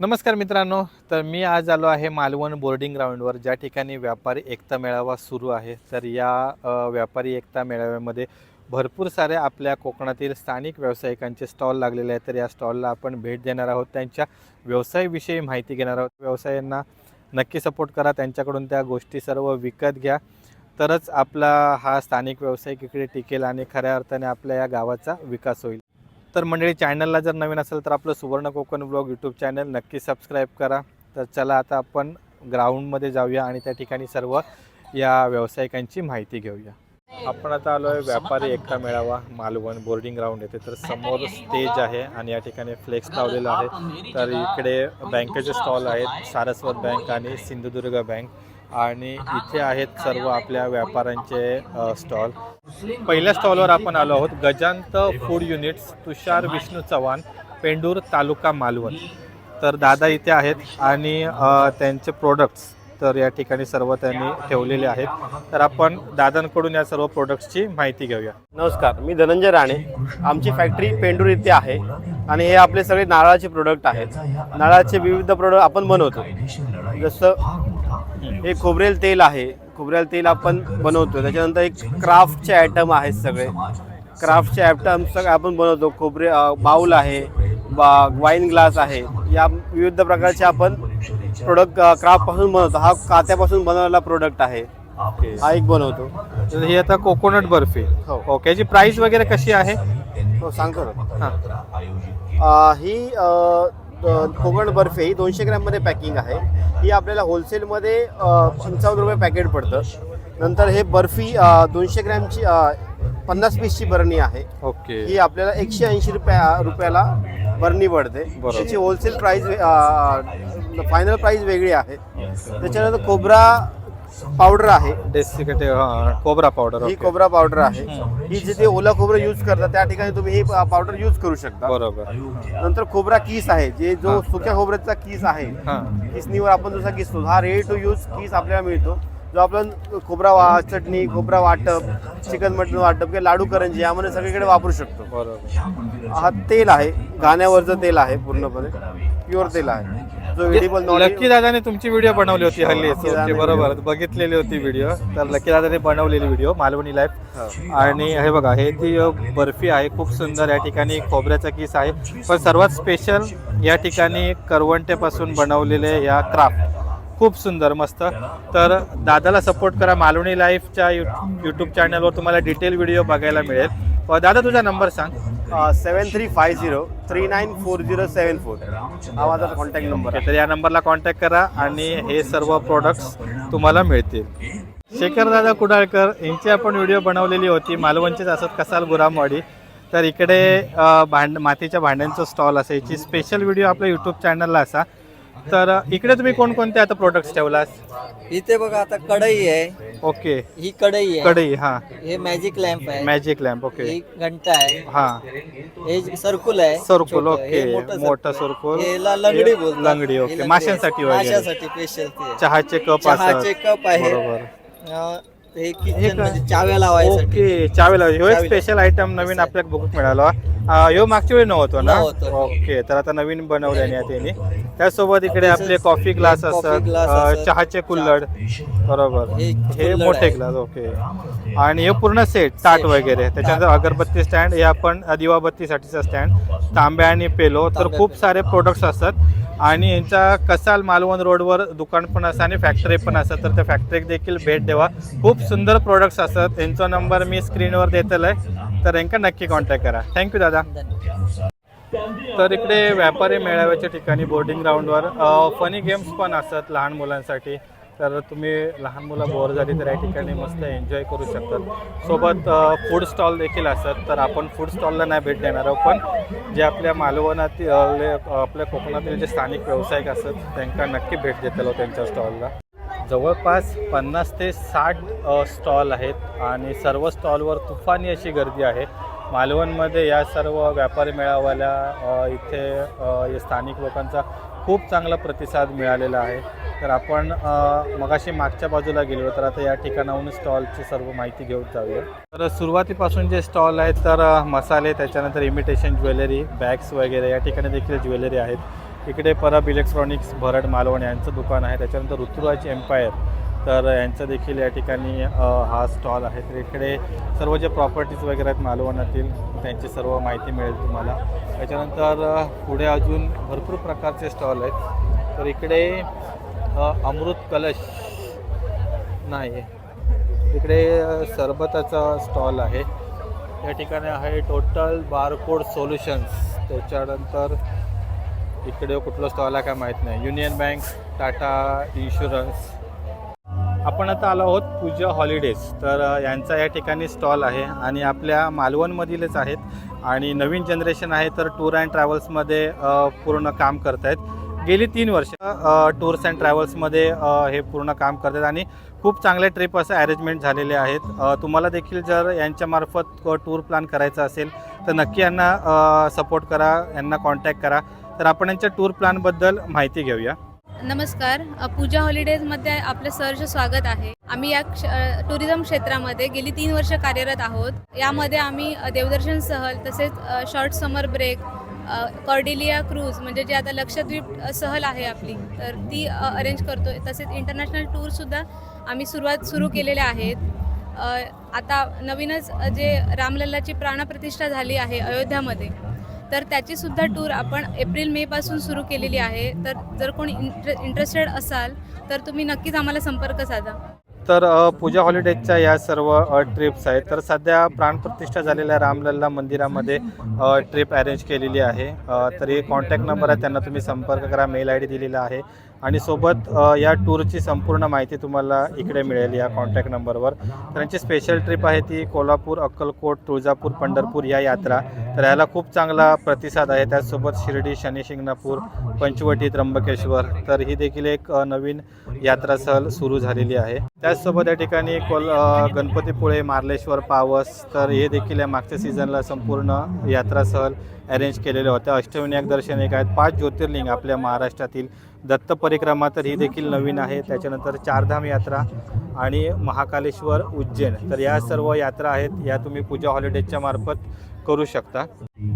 नमस्कार मित्रांनो तर मी आज आलो आहे मालवण बोर्डिंग ग्राउंडवर. ज्या ठिकाणी व्यापारी एकता मेळावा सुरू आहे तर या व्यापारी एकता मेळाव्यामध्ये भरपूर सारे आपल्या कोकणातील स्थानिक व्यावसायिकांचे स्टॉल लागलेले आहेत. तर या स्टॉलला आपण भेट देणार आहोत. त्यांच्या व्यवसायाविषयी माहिती घेणार आहोत. व्यवसायांना नक्की सपोर्ट करा. त्यांच्याकडून त्या गोष्टी सर्व विकत घ्या. तरच आपला हा स्थानिक व्यावसायिक इकडे टिकेल आणि खऱ्या अर्थाने आपल्या या गावाचा विकास होईल. तर मंडळी चॅनलला जर नवीन असेल तर आपलं Suvarna Konkan blog YouTube channel नक्की सबस्क्राईब करा. तर चला आता आपण ग्राउंडमध्ये जाऊया आणि त्या ठिकाणी सर्व या व्यावसायिकांची माहिती घेऊया. आपण आता आलो आहे व्यापारी एकता मेळावा मालवण बोर्डिंग ग्राउंड येते तर समोर स्टेज आहे आणि या ठिकाणी फ्लेक्स लावलेला आहे. तर इकडे बँकेचे स्टॉल आहेत सारस्वत बँक आणि सिंधुदुर्ग बँक आणि इथे आहेत सर्व आपल्या व्यापाऱ्यांचे स्टॉल. पहिल्या स्टॉलवर आपण आलो आहोत गजांत फूड युनिट्स तुषार विष्णू चव्हाण पेंडूर तालुका मालवण. तर दादा इथे आहेत आणि त्यांचे प्रोडक्ट्स तर या ठिकाणी सर्व त्यांनी ठेवलेले आहेत. तर आपण दादांकडून या सर्व प्रोडक्ट्सची माहिती घेऊया. नमस्कार मी धनंजय राणे. आमची फॅक्टरी पेंडूर इथे आहे आणि हे आपले सगळे नारळाचे प्रोडक्ट आहेत. नारळाचे विविध प्रोडक्ट आपण बनवतो. जसं हे खोबरेल तेल आहे. खोबरेल तेल आपण बनवतो. त्याच्यानंतर एक क्राफ्टचे आयटम आहेत सगळे. क्राफ्टचे आयटम सगळे आपण बनवतो. खोबरे बाऊल आहे बा वाईन ग्लास आहे. या विविध प्रकारचे आपण प्रोडक्ट क्राफ्टपासून बनवतो. हा कात्यापासून बनवलेला प्रोडक्ट आहे. हा एक बनवतो. तर ही आता कोकोनट बर्फी. हो. ओके याची प्राइस वगैरे कशी आहे? हो सांगतो. ना हां. अ, ही अ, द- कोकण बर्फी ही दोनशे ग्रॅममध्ये पॅकिंग आहे. ही आपल्याला होलसेलमध्ये पंचावन्न रुपये पॅकेट पडतं. नंतर हे बर्फी अ, दोनशे ग्रॅमची अ, पन्नास पीसची बरणी आहे. ओके ही आपल्याला एकशे ऐंशी रुपया रुपयाला बरणी पडते. बरोबर. त्याची होलसेल प्राईस फायनल प्राईस वेगळी आहे. त्याच्यानंतर कोबरा पावडर आहे. कोबरा पावडर ही कोबरा पावडर आहे. ही जिथे ओला खोबरं यूज करतात त्या ठिकाणी तुम्ही ही पावडर यूज करू शकता. बरोबर. नंतर खोबरा कीस आहे जे जो. सुक्या खोबऱ्याचा कीस आहे हां. किसनीवर आपण जसा किसतो हा रेडी टू यूज कीस आपल्याला मिळतो. जो आपण खोबरा वा चटणी खोबरा वाटप चिकन मटन वाटप किंवा लाडू करंजी यामध्ये सगळीकडे वापरू शकतो. बरोबर. हा तेल आहे गाण्यावरचं तेल आहे पूर्णपणे. प्युअर तेल आहे. जो एडिबल लकी दादाने तुमची व्हिडिओ बनवली होती हल्ली बरोबर बघितलेली होती व्हिडिओ तर लकी दादाने बनवलेली व्हिडिओ मालवणी लाईफ आणि हे बघा हे ती बर्फी आहे खूप सुंदर या ठिकाणी खोबऱ्याचा किस आहे. पण सर्वात स्पेशल या ठिकाणी करवंटेपासून बनवलेले या क्राफ्ट खूप सुंदर मस्त. तर दादाला सपोर्ट करा मालवणी लाईफच्या यू यूट्यूब चॅनलवर तुम्हाला डिटेल व्हिडिओ बघायला मिळेल. दादा तुझा नंबर सांग. Seven three five zero three nine four zero seven four हा माझा कॉन्टॅक्ट नंबर ओके, तर या नंबरला कॉन्टॅक्ट करा आणि हे सर्व प्रोडक्ट्स तुम्हाला मिळतील. शेखर दादा कुडाळकर यांची आपण व्हिडिओ बनवलेली होती मालवणचीच असत कसाल गुरामवाडी. तर इकडे भांड मातीच्या भांड्यांचं स्टॉल असायची. स्पेशल व्हिडिओ आपल्या यूट्यूब चॅनलला असा. तर इकडे तुम्ही कोणकोणते आता प्रोडक्ट्स ठेवलास? इथे बघा आता कढई आहे. ओके. ही कढई आहे. कढई हा. हे मॅजिक लॅम्प आहे. Magic lamp okay. ही घंटा आहे. हा. हे सर्कुल आहे सर्कुल छोटं. ओके. हे मोठं मोठा circle. सर्कुल लंगडी बोलतात. लंगडी हे ओके. लंगडी माशांसाठी. वगैरे. माशासाठी स्पेशल चहाचे कप चहाचे असतात. कप आहे. बरोबर. अं, हे हे किचन? म्हणजे चाव्या लावायसाठी. ओके चावेला ह्यो एक चावीला. स्पेशल आयटम नवीन आपल्याला बघूक मिळाला. अं, ह्यो मागच्या वेळी नव्हतो ना? नव्हतं. ओके तर आता नवीन बनवल्याने त्यांनी त्यासोबत इकडे आपले कॉफी ग्लास असतात. ग्लास अं, असतात. चहाचे कुल्लड बरोबर. हे हे कुल्हड मोठे आहे. Glass okay. आणि हे पूर्ण सेट ताट. वगैरे. त्याच्यानंतर अगरबत्ती स्टँड हे आपण दिवाबत्तीसाठीचा स्टँड तांबे आणि पेलो. तर तांब्या खूप पेलो. सारे प्रोडक्ट्स असतात. आणि यांचा कसाल मालवण रोडवर दुकान पण असं आणि फॅक्टरी पण असं तर त्या फॅक्टरीत देखील भेट द्यावा खूप सुंदर प्रोडक्ट्स असतात. त्यांचा नंबर मी स्क्रीनवर देतल आहे. तर यांना नक्की कॉन्टॅक्ट करा. थँक्यू दादा. तर इकडे व्यापारी मेळाव्याच्या ठिकाणी बोर्डिंग ग्राउंडवर फनी गेम्स पण असतात लहान मुलांसाठी. तर तुम्ही लहान मुलं बोर झाली तर या ठिकाणी मस्त एन्जॉय करू शकतात. सोबत फूड स्टॉल देखील असतात तर आपण फूड स्टॉलला नाही भेट देणार आहोत पण जे आपल्या मालवणातील आपल्या कोकणातील जे स्थानिक व्यावसायिक असतात त्यांना नक्की भेट देतलो त्यांच्या स्टॉलला जवळपास पन्नास ते साठ स्टॉल आहेत आणि सर्व स्टॉलवर तुफानी अशी गर्दी आहे. मालवणमध्ये या सर्व व्यापारी मेळाव्याला इथे स्थानिक लोकांचा खूप चांगला प्रतिसाद मिळालेला आहे. तर आपण मगाशी मागच्या बाजूला गेलो तर आता या ठिकाणाहून स्टॉलची सर्व माहिती घेऊन जाऊया. तर सुरुवातीपासून जे स्टॉल आहेत तर मसाले त्याच्यानंतर इमिटेशन ज्वेलरी बॅग्स वगैरे या ठिकाणी देखील ज्वेलरी आहेत. इकडे परब इलेक्ट्रॉनिक्स भरड मालवण यांचं दुकान आहे. त्याच्यानंतर ऋतुराज एम्पायर तर यांचं देखील या ठिकाणी हा स्टॉल आहे. तर इकडे सर्व जे प्रॉपर्टीज वगैरे आहेत मालवणातील त्यांची सर्व माहिती मिळेल तुम्हाला. त्याच्यानंतर पुढे अजून भरपूर प्रकारचे स्टॉल आहेत. तर इकडे अमृत कलश. नाही. इकडे सरबताचा स्टॉल आहे. या ठिकाणी आहे टोटल बारकोड सोल्युशन्स त्याच्यानंतर इकडे कुठलं स्टॉल आहे काय माहीत नाही. युनियन बँक टाटा इन्शुरन्स आपण आता आलो आहोत पूजा हॉलिडेज तर यांचा या ठिकाणी स्टॉल आहे आणि आपल्या मालवणमधीलच आहेत. आणि नवीन जनरेशन आहे तर टूर अँड ट्रॅव्हल्समध्ये पूर्ण काम करत आहेत गेली तीन वर्ष टूर्स अँड ट्रॅव्हल्समध्ये हे पूर्ण काम करतात आणि खूप चांगले ट्रिप असं अरेंजमेंट झालेले आहेत. तुम्हाला देखील जर यांच्यामार्फत टूर प्लॅन करायचा असेल तर नक्की यांना सपोर्ट करा यांना कॉन्टॅक्ट करा. तर आपण यांच्या टूर प्लॅनबद्दल माहिती घेऊया. नमस्कार. पूजा हॉलिडेजमध्ये आपलं सहर्ष स्वागत आहे. आम्ही या क्ष टुरिझम क्षेत्रामध्ये गेली तीन वर्ष कार्यरत आहोत. यामध्ये आम्ही देवदर्शन सहल तसेच short summer break Cordelia cruise म्हणजे जे आता लक्षद्वीप सहल आहे आपली तर ती अरेंज करतो तसेच इंटरनॅशनल टूरसुद्धा आम्ही सुरुवात सुरू केलेल्या आहेत. आता नवीनच जे रामलल्लाची प्राणप्रतिष्ठा झाली आहे अयोध्यामध्ये तर त्याचीसुद्धा टूर आपण एप्रिल मेपासून सुरू केलेली आहे. तर जर कोणी इंटर इंटरेस्टेड असाल तर तुम्ही नक्कीच आम्हाला संपर्क साधा. तर पूजा हॉलिडेजच्या या सर्व ट्रिप्स आहेत. तर सध्या प्राणप्रतिष्ठा झालेल्या रामलल्ला मंदिरामध्ये ट्रिप अरेंज केलेली आहे. तर हे कॉन्टॅक्ट नंबर आहे. त्यांना तुम्ही संपर्क करा. मेल आय डी दिलेला आहे. आणि सोबत या टूरची संपूर्ण माहिती तुम्हाला इकडे मिळेल या कॉन्टॅक्ट नंबरवर त्यांची स्पेशल ट्रिप आहे ती कोल्हापूर अक्कलकोट तुळजापूर पंढरपूर या यात्रा. तर याला खूप चांगला प्रतिसाद आहे. त्याचसोबत शिर्डी शनिशिंगणापूर पंचवटी त्र्यंबकेश्वर. तर ही देखील एक नवीन यात्रा सहल सुरू झालेली आहे. त्याचसोबत या ठिकाणी कोल गणपतीपुळे मार्लेश्वर पावस तर हे देखील या मागच्या सीझनला संपूर्ण यात्रा सहल अरेंज केलेल्या होत्या. अष्टविनायक दर्शन एक आहेत. पाच ज्योतिर्लिंग आपल्या महाराष्ट्रातील दत्त परिक्रमा तर ही देखील नवीन आहे. त्याच्यानंतर चारधाम यात्रा आणि महाकालेश्वर उज्जैन. तर या सर्व यात्रा आहेत या तुम्ही पूजा हॉलिडेजच्या मार्फत करू शकता.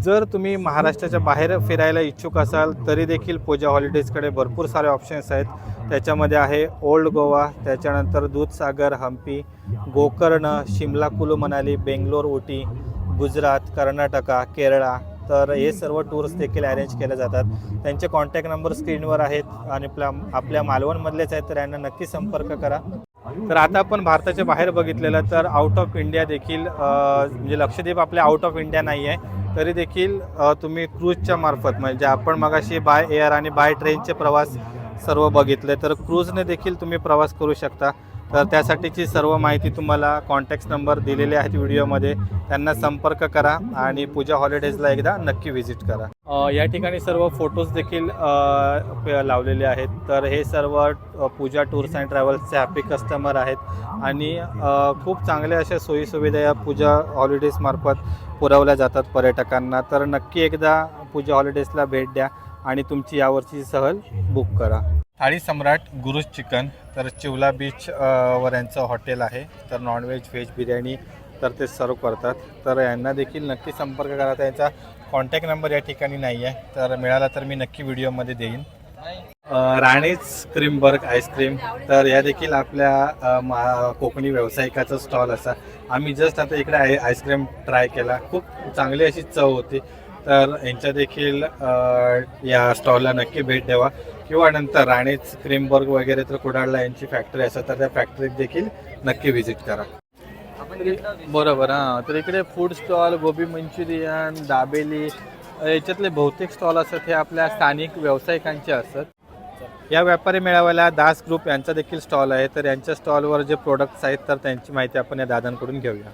जर तुम्ही महाराष्ट्राच्या बाहेर फिरायला इच्छुक असाल तरी देखील पूजा हॉलिडेजकडे भरपूर सारे ऑप्शन्स आहेत. त्याच्यामध्ये आहे ओल्ड गोवा त्याच्यानंतर दूधसागर हम्पी गोकर्ण शिमला कुलू मनाली बेंगलोर उटी गुजरात कर्नाटका केरळा तर हे सर्व टूर्स देखील अरेंज केल्या जातात. त्यांचे कॉन्टॅक्ट नंबर स्क्रीनवर आहेत आणि आपल्या आपल्या मालवणमधलेच आहेत तर यांना नक्की संपर्क करा. तर आता आपण भारताच्या बाहेर बघितलेलं तर आउट ऑफ इंडिया देखील म्हणजे लक्षद्वीप आपल्या आउट ऑफ इंडिया नाही आहे. तरी देखील तुम्ही क्रूजच्या मार्फत म्हणजे आपण मगाशी बाय एअर आणि बाय ट्रेनचे प्रवास सर्व बघितले तर क्रूजने देखील तुम्ही प्रवास करू शकता. तर त्यासाठीची सर्व माहिती तुम्हाला कॉन्टॅक्ट नंबर दिलेले आहेत व्हिडिओमध्ये. त्यांना संपर्क करा आणि पूजा हॉलिडेजला एकदा नक्की व्हिजिट करा. या ठिकाणी सर्व फोटोज देखील लावलेले आहेत. तर हे सर्व पूजा टूर्स अँड ट्रॅव्हल्सचे हॅपी कस्टमर आहेत. आणि खूप चांगल्या अशा सोयीसुविधा या पूजा हॉलिडेजमार्फत पुरवल्या जातात पर्यटकांना. तर नक्की एकदा पूजा हॉलिडेजला भेट द्या आणि तुमची यावरची सहल बुक करा. थाळी सम्राट गुरुज चिकन तर चिवला बीच वर यांचं हॉटेल आहे. तर नॉनव्हेज व्हेज बिर्याणी तर ते सर्व करतात. तर यांना देखील नक्की संपर्क करा. त्यांचा कॉन्टॅक्ट नंबर या ठिकाणी नाही आहे तर मिळाला तर मी नक्की व्हिडिओमध्ये देईन. अ, राणीच क्रीमबर्ग आईस्क्रीम तर या देखील आपल्या मा कोकणी व्यावसायिकाचा स्टॉल असा. आम्ही जस्ट आता इकडे आय आईस्क्रीम ट्राय केला. खूप चांगली अशी चव होती. तर यांच्या देखील या स्टॉलला नक्की भेट द्यावा. किंवा नंतर राणेच क्रीमबर्ग वगैरे तर कुडाळला यांची फॅक्टरी असतात तर त्या फॅक्टरीत देखील नक्की व्हिजिट करा. बरोबर हां. तर इकडे food stall gobi Manchurian dabeli याच्यातले बहुतेक स्टॉल असतात हे आपल्या स्थानिक व्यावसायिकांचे असतात. या व्यापारी मेळाव्याला दास ग्रुप यांचा देखील स्टॉल आहे. तर यांच्या स्टॉलवर जे प्रोडक्ट्स आहेत तर त्यांची माहिती आपण या दादांकडून घेऊया.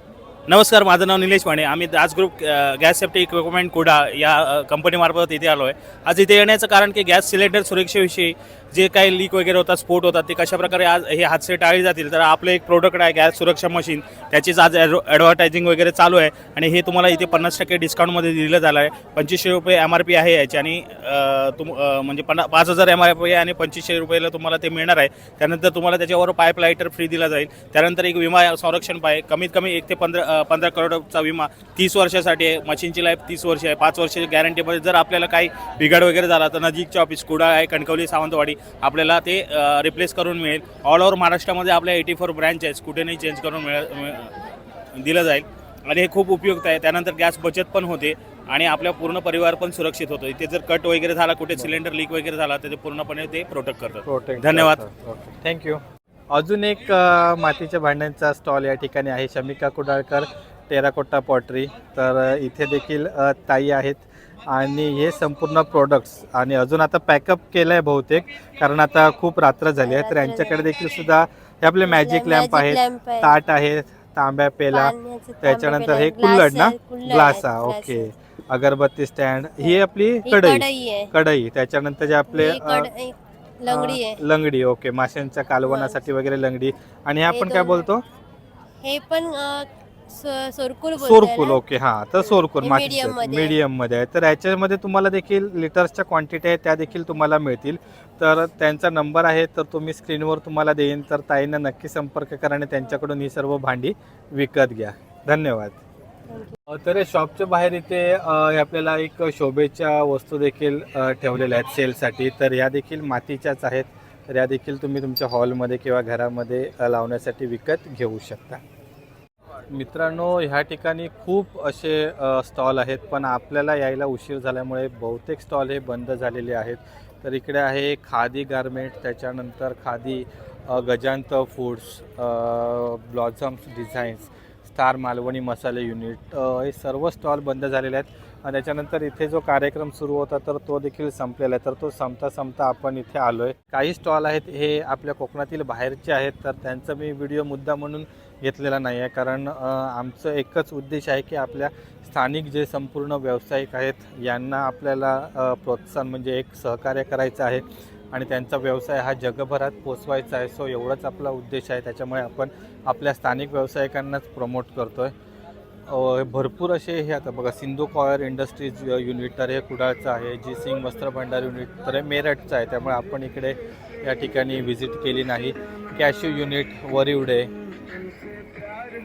नमस्कार माझं नाव निलेश माने आम्ही Das group gas safety equipment कुडा या कंपनीमार्फत इथे आलो आहे आज इथे येण्याचं कारण की गॅस सिलेंडर सुरक्षेविषयी जे काही लीक वगैरे होतात स्फोट होतात ते कशाप्रकारे आज हे हादसे टाळले जातील? तर आपलं एक प्रोडक्ट आहे गॅस सुरक्षा मशीन. त्याचीच आज ॲडव्हर्टायझिंग वगैरे चालू आहे. आणि हे तुम्हाला इथे पन्नास टक्के डिस्काउंटमध्ये दिलं झालं आहे. पंचवीसशे रुपये एम आर पी आहे याची आणि तुम म्हणजे पन्ना पाच हजार एम आर पी आहे आणि पंचवीसशे रुपयाला तुम्हाला ते मिळणार आहे. त्यानंतर तुम्हाला त्याच्यावर पाईप लायटर फ्री दिला जाईल. त्यानंतर एक विमा संरक्षण पाय कमीत कमी एक ते पंधरा पंधरा करोडचा विमा तीस वर्षासाठी आहे मशीनची लाईफ तीस वर्ष आहे पाच वर्षाची गॅरंटीमध्ये जर आपल्याला काही बिघाड वगैरे झाला तर नजीकच्या ऑफिस कुडा आहे कणकवली सावंतवाडी आपल्याला ते रिप्लेस करून मिळेल. ऑल ओव्हर महाराष्ट्रामध्ये आपल्या एटी फोर ब्रँच आहेत कुठे नाही चेंज करून मिळ- दिलं जाईल. आणि हे खूप उपयुक्त आहे. त्यानंतर गॅस बचत पण होते आणि आपल्या पूर्ण परिवार पण सुरक्षित होतो. इथे जर कट वगैरे झाला कुठे सिलेंडर लीक वगैरे झाला तर ते पूर्णपणे ते प्रोटेक्ट करतात. धन्यवाद. थँक्यू अजून एक मातीच्या भांड्यांचा स्टॉल या ठिकाणी आहे. शमिका कुडाळकर टेराकोटा पॉटरी तर इथे देखील ताई आहेत. आणि हे संपूर्ण प्रोडक्ट्स आणि अजून आता पॅकअप केलं आहे बहुतेक. कारण आता खूप रात्र झाली आहे. तर यांच्याकडे देखील सुद्धा हे आपले मॅजिक लॅम्प आहेत. ताट आहे तांब्या पेला. त्याच्यानंतर हे कुल्लड ना? Glass okay. अगरबत्ती स्टँड ही आपली कढई. कढई त्याच्यानंतर जे आपले लंगडी आहे. लंगडी ओके. माशांच्या कालवणासाठी वगैरे लंगडी. आणि हे आपण काय दोन- बोलतो? हे पण अं, स- सोरकुल बोलतो सोरकुल. ओके. हा तर सोरकुल हे medium मध्ये. आहे. मीडियममध्ये. आहे तर याच्यामध्ये तुम्हाला देखील लिटर्सच्या क्वांटिटी आहे त्या देखील तुम्हाला मिळतील. तर त्यांचा नंबर आहे तर तुम्ही स्क्रीनवर तुम्हाला देईन. तर ताईंना नक्की संपर्क करा आणि त्यांच्याकडून ही सर्व भांडी विकत घ्या. धन्यवाद. तर शॉपच्या बाहेर इथे हे आपल्याला एक शोभेच्या वस्तू देखील ठेवलेल्या आहेत सेलसाठी. तर या देखील मातीच्याच आहेत. तर या देखील तुम्ही तुमच्या हॉलमध्ये किंवा घरामध्ये लावण्यासाठी विकत घेऊ शकता. मित्रांनो ह्या ठिकाणी खूप असे स्टॉल आहेत पण आपल्याला यायला उशीर झाल्यामुळे बहुतेक स्टॉल हे बंद झालेले आहेत. तर इकडे आहे खादी गारमेंट त्याच्यानंतर khadi Gajant foods blossoms designs. Star Malvani मसाले युनिट हे सर्व स्टॉल बंद झालेले आहेत. आणि त्याच्यानंतर इथे जो कार्यक्रम सुरू होता तर तो देखील संपलेला आहे. तर तो संपता संपता आपण इथे आलो आहे काही स्टॉल आहेत हे आपल्या कोकणातील बाहेरचे आहेत तर त्यांचा मी व्हिडिओ मुद्दा म्हणून घेतलेला नाही आहे कारण आमचं एकच उद्देश आहे की आपल्या स्थानिक जे संपूर्ण व्यावसायिक आहेत यांना आपल्याला प्रोत्साहन म्हणजे एक सहकार्य करायचं आहे. आणि त्यांचा व्यवसाय हा जगभरात पोचवायचा आहे. सो एवढाच आपला उद्देश आहे. त्याच्यामुळे आपण आपल्या स्थानिक व्यावसायिकांनाच प्रमोट करतो आहे भरपूर असे हे आता बघा सिंधू कॉयर इंडस्ट्रीज युनिट तर हे कुडाळचं आहे जी सिंग वस्त्र भांडार युनिट तर हे मेरठचं आहे. त्यामुळे आपण इकडे या ठिकाणी व्हिजिट केली नाही. कॅश्यू युनिट वरिवडे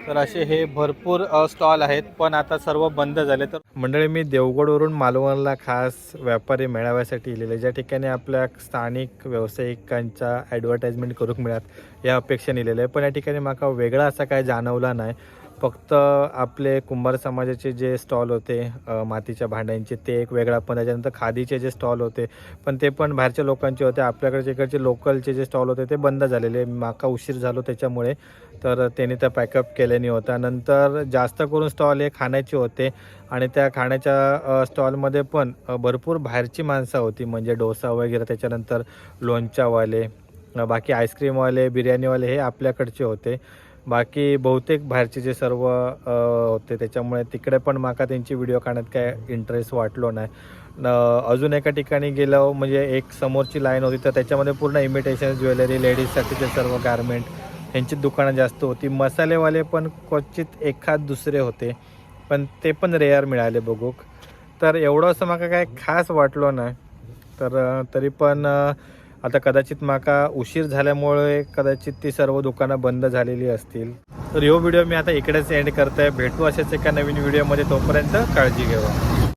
तर असे हे भरपूर स्टॉल आहेत पण आता सर्व बंद झाले. तर मंडळी मी देवगडवरून मालवणला खास व्यापारी मेळाव्यासाठी इलेले. ज्या ठिकाणी आपल्या स्थानिक व्यावसायिकांचा ॲडव्हर्टाइजमेंट करूक मिळत या अपेक्षा नेलेलं आहे पण या ठिकाणी माका वेगळा असा काय जाणवला नाही. फक्त आपले कुंभार समाजाचे जे स्टॉल होते मातीच्या भांड्यांचे ते एक वेगळा पण त्याच्यानंतर खादीचे जे स्टॉल होते पण ते पण बाहेरच्या लोकांचे होते आपल्याकडचे इकडचे लोकलचे जे स्टॉल होते ते बंद झालेले माका उशीर झालो त्याच्यामुळे. तर त्याने त्या पॅकअप केल्याने होता. नंतर जास्त करून स्टॉल हे खाण्याचे होते आणि त्या खाण्याच्या स्टॉलमध्ये पण भरपूर बाहेरची माणसं होती म्हणजे डोसा वगैरे त्याच्यानंतर लोणच्यावाले बाकी आईस्क्रीमवाले बिर्याणीवाले हे आपल्याकडचे होते. बाकी बहुतेक बाहेरचे जे सर्व होते त्याच्यामुळे तिकडे पण माका त्यांची व्हिडिओ काढण्यात काय इंटरेस्ट वाटलो नाही. अजून एका ठिकाणी गेलो म्हणजे एक समोरची लाईन होती तर त्याच्यामध्ये पूर्ण इमिटेशन ज्वेलरी लेडीजसाठीचे सर्व गारमेंट यांची दुकानं जास्त होती. मसालेवाले पण क्वचित एखाद दुसरे होते पण ते पण रेअर मिळाले बघूक. तर एवढं असं माका काय खास वाटलो नाही. तर तरी पण आता कदाचित माका उशीर झाल्यामुळे कदाचित ती सर्व दुकानं बंद झालेली असतील. तर ह्यो व्हिडिओ मी आता इकडेच एंड करतोय. भेटू असेच एका नवीन व्हिडिओमध्ये. तोपर्यंत काळजी घ्यावा